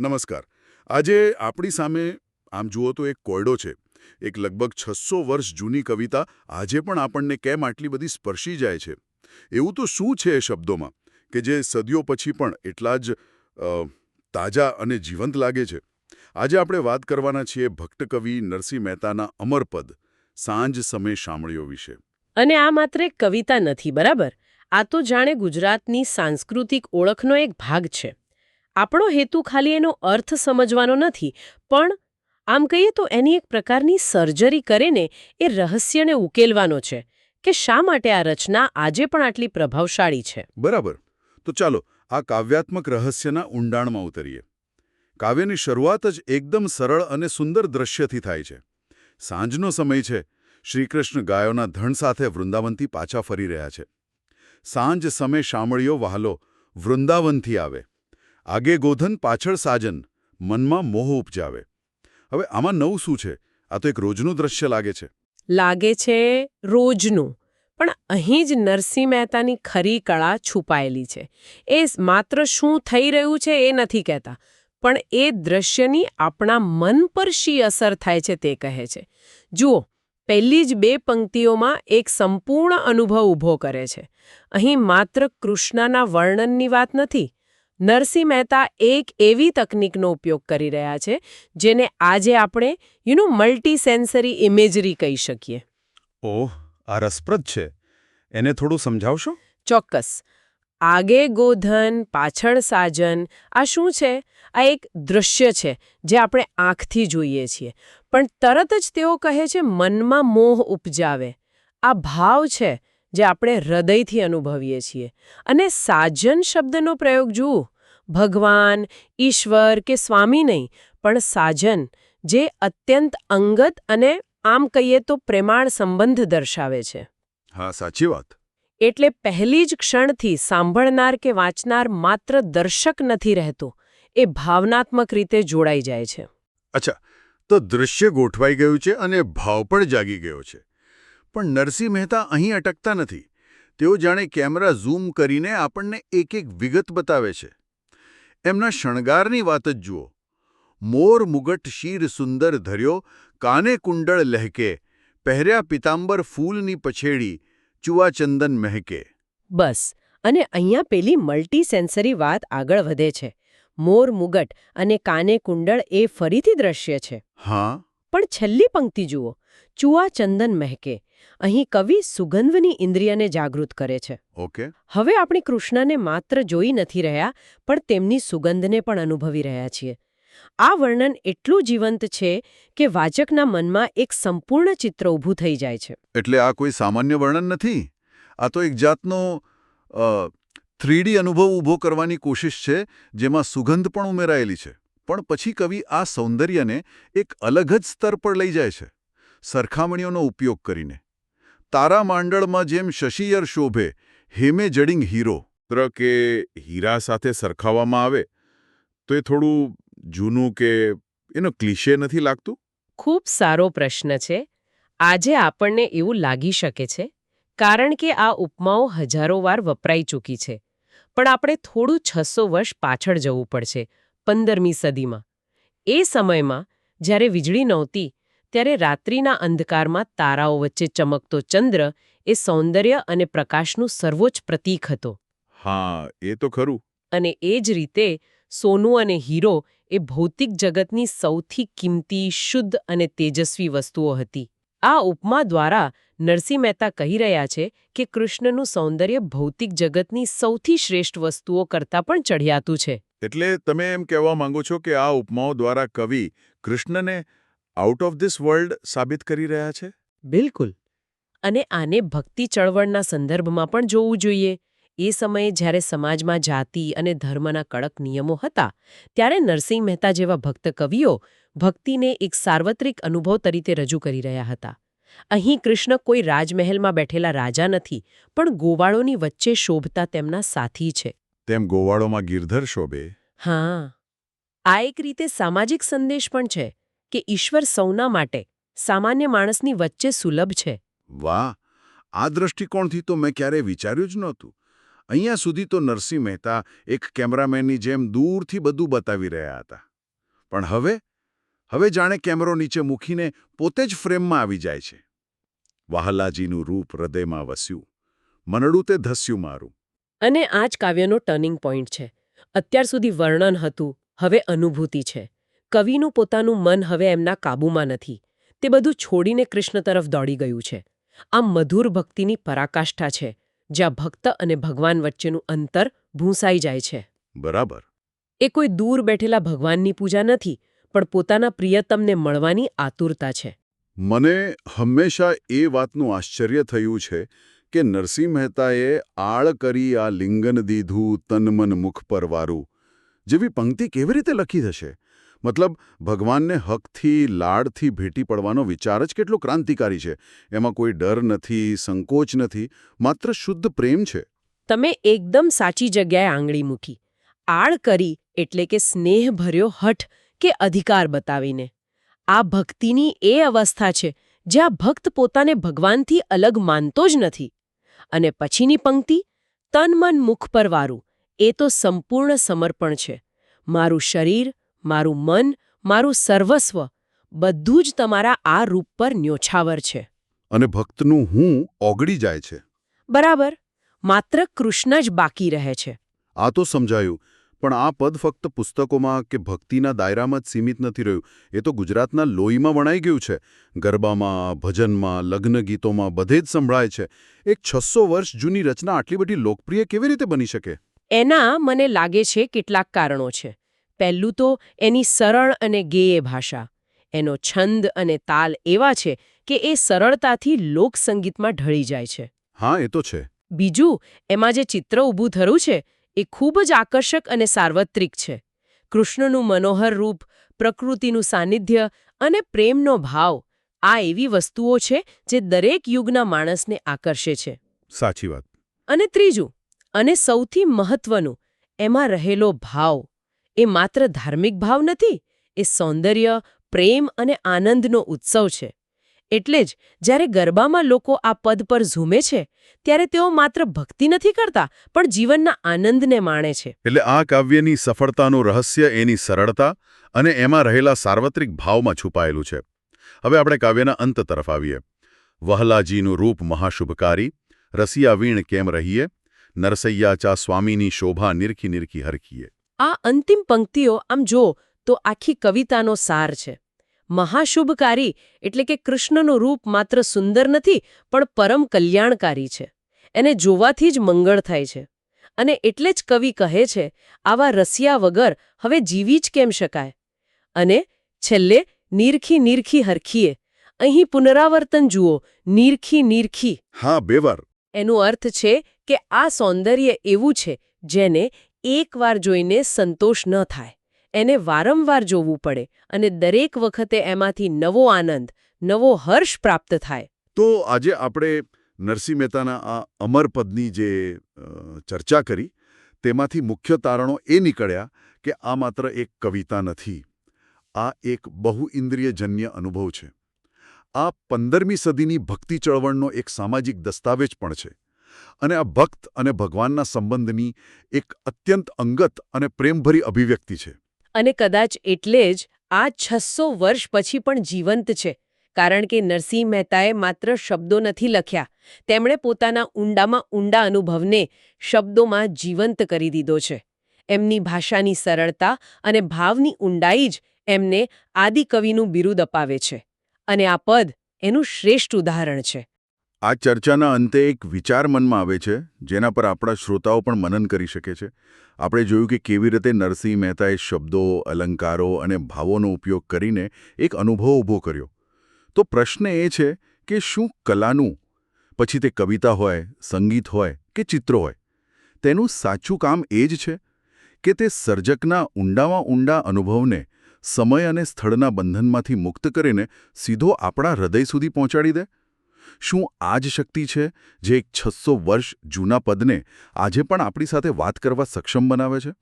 નમસ્કાર. આજે આપણી સામે, આમ જુઓ તો એક કોયડો છે. એક લગભગ છસો વર્ષ જૂની કવિતા આજે પણ આપણને કેમ આટલી બધી સ્પર્શી જાય છે? એવું તો શું છે એ શબ્દોમાં? કે જે સદીઓ પછી પણ એટલા જ તાજા અને જીવંત લાગે છે? આજે આપણે વાત કરવાના છીએ ભક્ત કવિ નરસિંહ મહેતાના અમરપદ સાંજ સમય શામળીઓ વિશે. અને આ માત્ર કવિતા નથી, બરાબર? આ તો જાણે ગુજરાતની સાંસ્કૃતિક ઓળખનો એક ભાગ છે. આપણો હેતુ ખાલી એનો અર્થ સમજવાનો નથી, પણ આમ કહીએ તો એની એક પ્રકારની સર્જરી કરીને એ રહસ્યને ઉકેલવાનો છે કે શા માટે આ રચના આજે પણ આટલી પ્રભાવશાળી છે. બરાબર. તો ચાલો આ કાવ્યાત્મક રહસ્યના ઊંડાણમાં ઉતરીએ. કાવ્યની શરૂઆત જ એકદમ સરળ અને સુંદર દ્રશ્યથી થાય છે. સાંજનો સમય છે. શ્રીકૃષ્ણ ગાયોના ધણ સાથે વૃંદાવનથી પાછા ફરી રહ્યા છે. સાંજ સમય શામળીઓ વહાલો વૃંદાવનથી આવે. આગે ગોધન પાછળ સાજન મનમાં મોહ ઉપજાવે. હવે આમાં નવું શું છે? આ તો એક રોજનું દ્રશ્ય લાગે છે. લાગે છે રોજનું, પણ અહીં જ નરસિંહ મહેતાની ખરી કળા છુપાયેલી છે. એ માત્ર શું થઈ રહ્યું છે એ નથી કહેતા, પણ એ દ્રશ્યની આપણા મન પર શી અસર થાય છે તે કહે છે. જુઓ, પહેલી જ બે પંક્તિઓમાં એક સંપૂર્ણ અનુભવ ઊભો કરે છે. અહીં માત્ર કૃષ્ણના વર્ણનની વાત નથી નરસિંહ મહેતા એક એવી તકનિકનો ઉપયોગ કરી રહ્યા છે જેને આજે આપણે you know multi sensory imagery કહી શકીએ. ઓહ આ રસપ્રદ છે. એને થોડું સમજાવશો? ચોક્કસ. આગે ગોધન પાછળ સાજન આ શું છે? આ એક દૃશ્ય છે જે આપણે આંખથી જોઈએ છીએ. પણ તરત જ તેઓ કહે છે મનમાં મોહ ઉપજાવે. આ ભાવ છે જે આપણે હૃદયથી અનુભવીએ છીએ. અને સાજન શબ્દનો પ્રયોગ જુઓ. ભગવાન ઈશ્વર કે સ્વામી નહીં પણ સાજન જે અત્યંત અંગત અને આમ કહીએ તો પ્રેમાળ સંબંધ દર્શાવે છે. હા સાચી વાત. એટલે પહેલી જ ક્ષણથી સાંભળનાર કે વાંચનાર માત્ર દર્શક નથી રહેતો એ ભાવનાત્મક રીતે જોડાઈ જાય છે. અચ્છા તો દૃશ્ય ગોઠવાઈ ગયું છે અને ભાવ પણ જાગી ગયો છે. પણ નરસિંહ મહેતા અહીં અટકતા નથી. તેઓ જાણે કેમેરા ઝૂમ કરીને આપણને એક એક વિગત બતાવે છે. એમના શણગારની વાત જ જુઓ. મોર મુગટ શીર સુંદર ધર્યો કાને કુંડળ લહેકે પહેર્યા પિતાંબર ફૂલની પછેડી ચુવાચંદન મહેકે. બસ અને અહીંયા પેલી મલ્ટી સેન્સરી વાત આગળ વધે છે. મોર મુગટ અને કાને કુંડળ એ ફરીથી દ્રશ્ય છે. હા? પણ છેલ્લી પંક્તિ જુઓ. ચુઆ ચંદન મહેકે. અહીં કવિ સુગંધની ઇન્દ્રિયને જાગૃત કરે છે. ઓકે. હવે આપણે કૃષ્ણને માત્ર જોઈ નથી રહ્યા પણ તેમની સુગંધને પણ અનુભવી રહ્યા છીએ. આ વર્ણન એટલું જીવંત છે કે વાચકના મનમાં એક સંપૂર્ણ ચિત્ર ઊભું થઈ જાય છે. એટલે આ કોઈ સામાન્ય વર્ણન નથી? આ તો એક જાતનો થ્રીડી અનુભવ ઊભો કરવાની કોશિશ છે જેમાં સુગંધ પણ ઉમેરાયેલી છે. પણ પછી કવિ આ સૌંદર્યને એક અલગ જ સ્તર પર લઈ જાય છે, સરખામણીઓનો ઉપયોગ કરીને. તારા માંડળમાં જેમ શશિયર શોભે, હેમે જડિંગ હીરો. કે હીરા સાથે સરખાવવામાં આવે, તો એ થોડું જૂનું કે એનો ક્લિશે નથી લાગતું? ખૂબ સારો પ્રશ્ન છે. આજે આપણને એવું લાગી શકે છે, કારણ કે આ ઉપમાઓ હજારો વાર વપરાઈ ચૂકી છે. પણ આપણે થોડું છસો વર્ષ પાછળ જવું પડશે. પંદરમી સદીમાં. એ સમયમાં જ્યારે વીજળી નહોતી ત્યારે રાત્રિના અંધકારમાં તારાઓ વચ્ચે ચમકતો ચંદ્ર એ સૌંદર્ય અને પ્રકાશનું સર્વોચ્ચ પ્રતીક હતો. હા એ તો ખરું. અને એ જ રીતે સોનું અને હીરો એ ભૌતિક જગતની સૌથી કિંમતી શુદ્ધ અને તેજસ્વી વસ્તુઓ હતી. આ ઉપમા દ્વારા નરસિંહ મહેતા કહી રહ્યા છે કે કૃષ્ણનું સૌંદર્ય ભૌતિક જગતની સૌથી શ્રેષ્ઠ વસ્તુઓ કરતાં પણ ચઢિયાતું છે. એટલે તમે એમ કહેવા માંગો છો કે આ ઉપમાઓ દ્વારા કવિ કૃષ્ણને આઉટ ઓફ ધીસ વર્લ્ડ સાબિત કરી રહ્યા છે? બિલકુલ. અને આને ભક્તિ ચળવળના સંદર્ભમાં પણ જોવું જોઈએ. એ સમયે જ્યારે સમાજમાં જાતિ અને ધર્મના કડક નિયમો હતા ત્યારે નરસિંહ મહેતા જેવા ભક્ત કવિઓ ભક્તિને એક સાર્વત્રિક અનુભવ તરીકે રજૂ કરી રહ્યા હતા. અહીં કૃષ્ણ કોઈ રાજમહેલમાં બેઠેલા રાજા નથી પણ ગોવાળોની વચ્ચે શોભતા તેમના સાથી છે. તેમ ગોવાળોમાં ગિરધર શોભે? હા. આ એક રીતે સામાજિક સંદેશ પણ છે કે ઈશ્વર સૌના માટે સામાન્ય માણસની વચ્ચે સુલભ છે. વાહ! આ દ્રષ્ટિકોણથી તો મેં ક્યારેય વિચાર્યું જ નહોતું. અહીંયા સુધી તો નરસિંહ મહેતા એક કેમેરામેનની જેમ દૂરથી બધું બતાવી રહ્યા હતા. પણ હવે હવે જાણે કેમેરો નીચે મૂકીને પોતે જ ફ્રેમમાં આવી જાય છે. વાહલાજીનું રૂપ હૃદયમાં વસ્યું. મનડું તે ધસ્યું મારું. અને આ જ કાવ્યનો ટર્નિંગ પોઈન્ટ છે. અત્યાર સુધી વર્ણન હતું, હવે અનુભૂતિ છે. કવિનું પોતાનું મન હવે એમના કાબૂમાં નથી. તે બધું છોડીને કૃષ્ણ તરફ દોડી ગયું છે. આ મધુર ભક્તિની પરાકાષ્ઠા છે. જ્યાં ભક્ત અને ભગવાન વચ્ચેનું અંતર ભૂંસાઈ જાય છે. બરાબર. એ કોઈ દૂર બેઠેલા ભગવાનની પૂજા નથી પણ પોતાના પ્રિયતમને મળવાની આતુરતા છે. મને હંમેશા એ વાતનું આશ્ચર્ય થયું છે કે નરસિંહ મહેતાએ આળ કરી આ લિંગન દીધું તનમન મુખ પર વારું. જેવી પંક્તિ કેવી રીતે લખી હશે? મતલબ, ભગવાનને હકથી, લાડથી ભેટી પડવાનો વિચાર જ કેટલો ક્રાંતિકારી છે. એમાં કોઈ ડર નથી, સંકોચ નથી, માત્ર શુદ્ધ પ્રેમ છે. તમે એકદમ સાચી જગ્યાએ આંગળી મૂકી. આળ કરી એટલે કે સ્નેહ ભર્યો હઠ કે અધિકાર બતાવીને. આ ભક્તિની એ અવસ્થા છે, જ્યાં ભક્ત પોતાને ભગવાનથી અલગ માનતો જ નથી. અને પછીની પંક્તિ, તન મન મુખ પર વારું. એ તો સંપૂર્ણ સમર્પણ છે. મારું શરીર મારું મન મારું સર્વસ્વ બધું જ તમારા આ રૂપ પર ન્યોછાવર છે. અને ભક્તનું હું ઓગળી જાય છે. બરાબર. માત્ર કૃષ્ણ જ બાકી રહે છે. આ તો સમજાયું. પણ આ પદ ફક્ત પુસ્તકોમાં કે ભક્તિના દાયરામાં જ સીમિત નથી રહ્યું. એ તો ગુજરાતના લોહીમાં વણાઈ ગયું છે. ગરબામાં ભજનમાં લગ્ન ગીતોમાં બધે જ સંભળાય છે. એક છસો વર્ષ જૂની રચના આટલી બધી લોકપ્રિય કેવી રીતે બની શકે? એના મને લાગે છે કેટલાક કારણો છે. પહેલું તો એની સરળ અને ગેય ભાષા. એનો છંદ અને તાલ એવા છે કે એ સરળતાથી લોકસંગીતમાં ઢળી જાય છે. હા એ તો છે. બીજું એમાં જે ચિત્ર ઊભું થયું છે એ ખૂબ જ આકર્ષક અને સાર્વત્રિક છે. કૃષ્ણનું મનોહર રૂપ પ્રકૃતિનું સાનિધ્ય અને પ્રેમનો ભાવ આ એવી વસ્તુઓ છે જે દરેક યુગના માણસને આકર્ષે છે. સાચી વાત. અને ત્રીજું અને સૌથી મહત્વનું એમાં રહેલો ભાવ એ માત્ર ધાર્મિક ભાવ નથી, એ સૌંદર્ય, પ્રેમ અને આનંદનો ઉત્સવ છે. એટલે જ જ્યારે ગરબામાં લોકો આ પદ પર ઝૂમે છે, ત્યારે તેઓ માત્ર ભક્તિ નથી કરતા, પણ જીવનના આનંદને માણે છે. એટલે આ કાવ્યની સફળતાનું રહસ્ય એની સરળતા અને એમાં રહેલા સાર્વત્રિક ભાવમાં છુપાયેલું છે. હવે આપણે કાવ્યના અંત તરફ આવીએ. વહલાજીનું રૂપ મહાશુભકારી રસિયા વીણ કેમ રહીએ નરસૈયા ચા સ્વામીની શોભા નિરખી નિરખી હરખીએ. આ અંતિમ પંક્તિઓ આમ જો તો આખી કવિતાનો સાર છે. મહાશુભકારી એટલે કે કૃષ્ણનું રૂપ માત્ર સુંદર નથી પણ પરમ કલ્યાણકારી છે. એને જોવાથી જ મંગળ થાય છે. અને એટલે જ કવિ કહે છે આવા રસિયા વગર હવે જીવી જ કેમ શકાય? અને છેલ્લે નીરખી નીરખી હરખીએ. અહીં પુનરાવર્તન જુઓ નીરખી નીરખી. હા બેવર. એનો અર્થ છે કે આ સૌંદર્ય એવું છે જેને એકવાર જોઈને સંતોષ ન થાય. એને વારંવાર જોવું પડે અને દરેક વખતે એમાંથી નવો આનંદ, નવો હર્ષ પ્રાપ્ત થાય. તો આજે આપણે નરસિંહ મહેતાના આ અમર પદની જે ચર્ચા કરી, તેમાંથી મુખ્ય તારણો એ નીકળ્યા કે આ માત્ર એક કવિતા નથી. આ એક બહુ ઇન્દ્રિયજન્ય અનુભવ છે. આ પંદરમી સદીની ભક્તિ ચળવળનો એક સામાજિક દસ્તાવેજ પણ છે. અને આ ભક્ત અને ભગવાનના સંબંધની એક અત્યંત અંગત અને પ્રેમભરી અભિવ્યક્તિ છે. અને કદાચ એટલે જ આ છસો વર્ષ પછી પણ જીવંત છે, કારણ કે નરસિંહ મહેતાએ માત્ર શબ્દો નથી લખ્યા, તેમણે પોતાના ઊંડામાં ઊંડા અનુભવને શબ્દોમાં જીવંત કરી દીધો છે. એમની ભાષાની સરળતા અને ભાવની ઊંડાઈ જ એમને આદિકવિનું બિરુદ અપાવે છે, અને આ પદ એનું શ્રેષ્ઠ ઉદાહરણ છે. આ ચર્ચાના અંતે એક વિચાર મનમાં આવે છે, જેના પર આપણા શ્રોતાઓ પણ મનન કરી શકે છે. આપણે જોયું કે કેવી રીતે નરસિંહ મહેતાએ શબ્દો, અલંકારો અને ભાવોનો ઉપયોગ કરીને એક અનુભવ ઊભો કર્યો. તો પ્રશ્ન એ છે કે શું કલાનું, પછી તે કવિતા હોય, સંગીત હોય કે ચિત્રો હોય, તેનું સાચું કામ એ જ છે કે તે સર્જકના ઊંડામાં ઊંડા અનુભવને સમય અને સ્થળના બંધનમાંથી મુક્ત કરીને સીધો આપણા હૃદય સુધી પહોંચાડી દે? શું આ જ શક્તિ છે જે એક છસો વર્ષ જૂના પદને આજે પણ આપણી સાથે વાત કરવા સક્ષમ બનાવે છે?